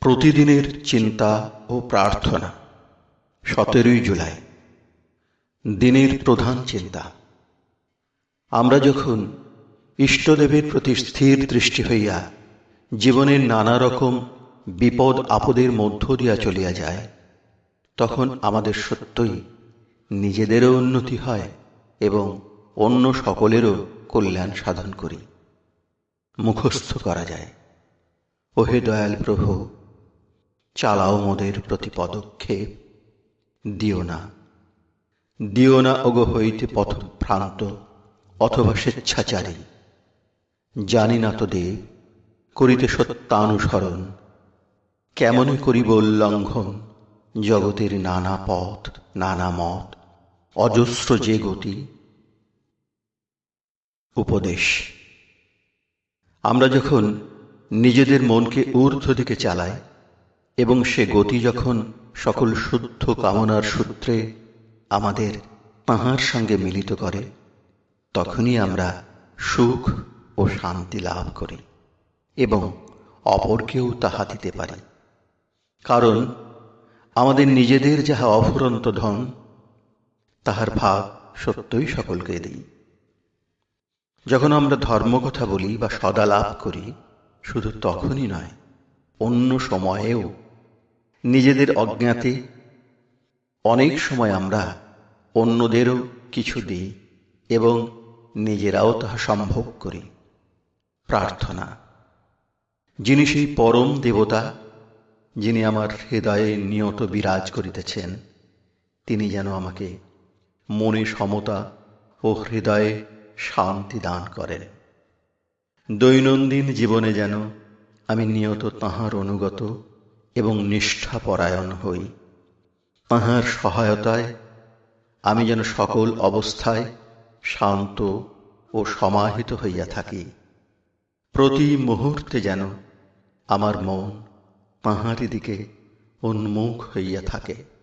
প্রতিদিনের চিন্তা ও প্রার্থনা, সতেরোই জুলাই, দিনের প্রধান চিন্তা। আমরা যখন ইষ্টদেবের প্রতি স্থির দৃষ্টি হইয়া জীবনের নানা রকম বিপদ আপদের মধ্য দিয়া চলিয়া যায়, তখন আমাদের সত্যই নিজেদেরও উন্নতি হয় এবং অন্য সকলেরও কল্যাণ সাধন করি। মুখস্থ করা যায়। ওহে দয়াল প্রভু চালাও মোদের প্রতি পদক্ষেপ। দিও না। দিও না ওগো হইতে পথ পথভ্রান্ত অথবা স্বেচ্ছাচারী। জানি না তো দেব করিতে সত্যানুসরণ। কেমনে করিব উল্লঙ্ঘন? জগতের নানা পথ, নানা মত, অজস্র যে গতি। উপদেশ। আমরা যখন নিজেদের মনকে ঊর্ধ্ব দিকে চালাই এবং সে গতি যখন সকল শুদ্ধ কামনার সূত্রে আমাদের তাহার সঙ্গে মিলিত করে, তখনই আমরা সুখ ও শান্তি লাভ করি এবং অপরকেও তাহা দিতে পারি। কারণ আমাদের নিজেদের যাহা অফুরন্ত ধন, তাহার ভাগ সত্যই সকলকে দিই। যখন আমরা ধর্ম কথা বলি বা সদা লাভ করি, শুধু তখনই নয়, অন্য সময়েও নিজেদের অজ্ঞাতে অনেক সময় আমরা অন্যদেরও কিছু দিই এবং নিজেরাও তাহা সম্ভব করি। প্রার্থনা। যিনি সেই পরম দেবতা যিনি আমার হৃদয়ে নিয়ত বিরাজ করিতেছেন তিনি যেন আমাকে মনে সমতা ও হৃদয়ে শান্তি দান করেন। দৈনন্দিন জীবনে যেন আমি নিয়ত তাঁহার অনুগত এবং নিষ্ঠাপরায়ণ হই। তাঁহার সহায়তায় আমি যেন সকল অবস্থায় শান্ত ও সমাহিত হইয়া থাকি। প্রতি মুহূর্তে যেন আমার মন তাহারই দিকে উন্মুখ হইয়া থাকে।